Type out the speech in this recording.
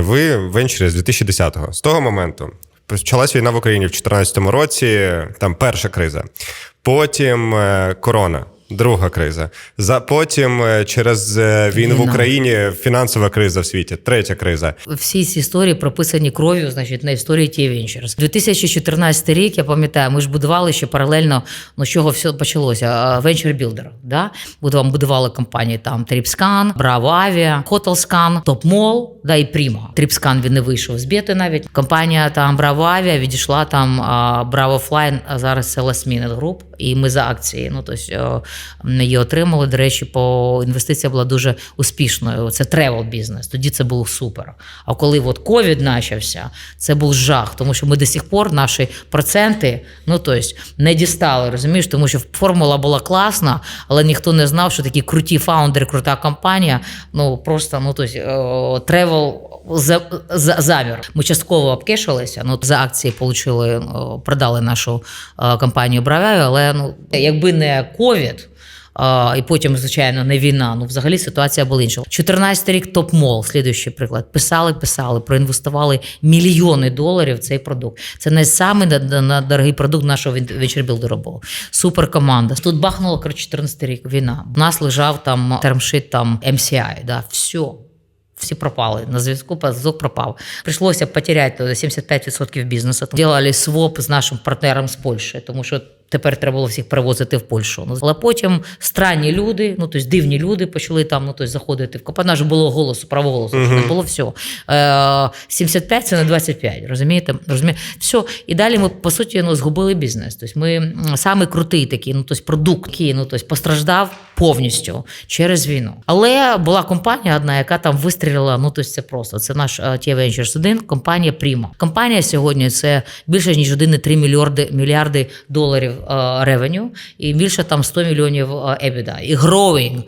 Ви в венчурі з 2010-го. З того моменту почалась війна в Україні в 2014 році, там перша криза. Потім е, корона. Друга криза. За потім е, через е, війну в Україні фінансова криза в світі. Третя криза. Всі ці історії прописані кров'ю, значить, на історії Ті Ventures. 2014 рік, я пам'ятаю, ми ж будували ще паралельно, ну з чого все почалося. Venture Builder, да? Будували, будували компанії там TripScan, Bravo Avia, HotelScan, TopMall, да, і Prima. TripScan він не вийшов з біти навіть. Компанія там Bravo Avia відійшла там Bravo Fly, а зараз це Last Minute Group, і ми за акції. Ну, тобто, е, її отримали. До речі, по інвестиція була дуже успішною. Це тревел бізнес. Тоді це було супер. А коли от ковід почався, це був жах, тому що ми до сих пор наші проценти, ну тобто, не дістали, розумієш, тому що формула була класна, але ніхто не знав, що такі круті фаундери, крута компанія. Ну просто ну тобто, тревел. За, за замір. Ми частково обкешилися. Ну за акції получили, продали нашу е, компанію Браваю, але ну якби не ковід. І потім, звичайно, не війна. Ну, взагалі ситуація була інша. 14 рік топ-мол, слідуючий приклад. Писали, писали, проінвестували мільйони доларів в цей продукт. Це не самий на- на- на дорогий продукт нашого вечербілдера був. Супер. Тут бахнуло коротше, 14 рік війна. У нас лежав там термшит там MCI, да, все. Всі пропали на зв'язку, зв'язок пропав. Прийшлося потеряти 75% бізнесу. Ділали своп з нашим партнером з Польщі, тому що тепер треба було всіх перевозити в Польщу. Ну, але потім странні люди, ну тобто дивні люди почали там, ну тобто заходити в компанію. ж було голосу, право голосу, не було все. Е, 75 це не 25, розумієте? Розуміє? Все. І далі ми, по суті, ну, згубили бізнес. Тобто ми м, самий крутий такий, ну тобто продукт, який ну, тобто, постраждав повністю через війну. Але була компанія одна, яка там вистрілила. Ну тобто це просто це наш Ті Ventures 1, компанія Prima. Компанія сьогодні це більше ніж 1,3 мільярди мільярди доларів ревеню, і більше там 100 мільйонів ебіда. І growing.